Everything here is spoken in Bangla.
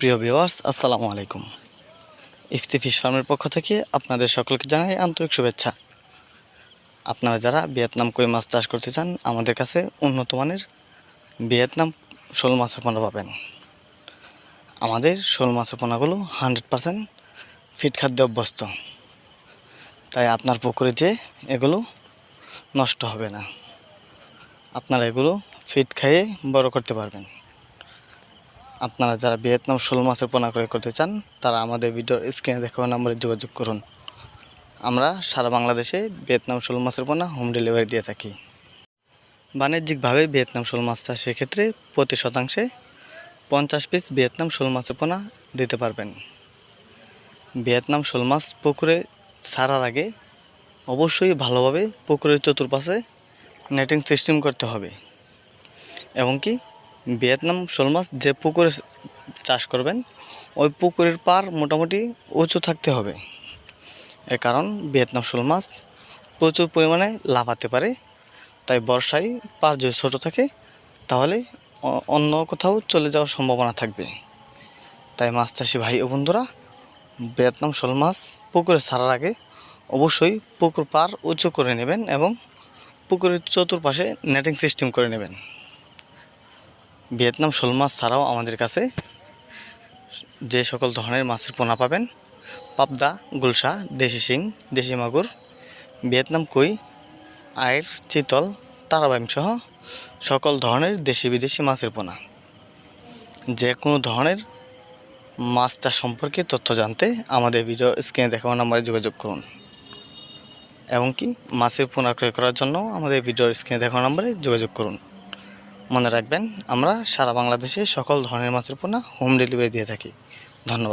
প্রিয় ভিউয়ার্স আসসালামু আলাইকুম। ইফতি ফিশ ফার্মের পক্ষ থেকে আপনাদের সকলকে জানাই আন্তরিক শুভেচ্ছা। আপনারা যারা ভিয়েতনাম কই মাছ চাষ করতে চান, আমাদের কাছে উন্নত মানের ভিয়েতনাম শোল মাছের পোনা পাবেন। আমাদের শোল মাছের পোনাগুলো হান্ড্রেড পারসেন্ট ফিট খাদ্যে অভ্যস্ত। তাই আপনার পুকুরে যে এগুলো নষ্ট হবে না। আপনারা এগুলো ফিট খাইয়ে বড় করতে পারবেন। আপনারা যারা ভিয়েতনাম শোল মাছের পোনা ক্রয় করতে চান, তারা আমাদের ভিডিওর স্ক্রিনে দেখানো নম্বরে যোগাযোগ করুন। আমরা সারা বাংলাদেশে ভিয়েতনাম শোল মাছের পোনা হোম ডেলিভারি দিয়ে থাকি। বাণিজ্যিকভাবে ভিয়েতনাম শোল মাছ চাষের ক্ষেত্রে প্রতি শতাংশে পঞ্চাশ পিস ভিয়েতনাম শোল মাছের পোনা দিতে পারবেন। ভিয়েতনাম শোল মাছ পুকুরে ছাড়ার আগে অবশ্যই ভালোভাবে পুকুরের চতুর্পাশে নেটিং সিস্টেম করতে হবে। এবং কি ভিয়েতনাম শোল মাছ যে পুকুরে চাষ করবেন, ওই পুকুরের পার মোটামুটি উঁচু থাকতে হবে। এর কারণ ভিয়েতনাম শোল মাছ প্রচুর পরিমাণে লাফাতে পারে, তাই বর্ষায় পার যদি ছোটো থাকে, তাহলে অন্য কোথাও চলে যাওয়ার সম্ভাবনা থাকবে। তাই মাছ চাষি ভাই ও বন্ধুরা, ভিয়েতনাম শোল মাছ পুকুরে ছাড়ার আগে অবশ্যই পুকুর পার উঁচু করে নেবেন এবং পুকুরের চতুর্পাশে নেটিং সিস্টেম করে নেবেন। ভিয়েতনাম শোল মাছ ছাড়াও আমাদের কাছে যে সকল ধরনের মাছের পোনা পাবেন, পাবদা, গুলশা, দেশি শিং, দেশি মাগুর, ভিয়েতনাম কুই আয়ের চিতল, তারাবাইম সহ সকল ধরনের দেশি বিদেশি মাছের পোনা। যে কোনো ধরনের মাছ চাষ সম্পর্কে তথ্য জানতে আমাদের ভিডিও স্ক্রিনে দেখানো নাম্বারে যোগাযোগ করুন। এবং কি, মাছের পোনা ক্রয় করার জন্য আমাদের ভিডিওর স্ক্রিনে দেখানো নাম্বারে যোগাযোগ করুন। মনে রাখবেন আমরা সারা বাংলাদেশে সকল ধরনের মাছের পোনা হোম ডেলিভারি দিয়ে থাকি। ধন্যবাদ।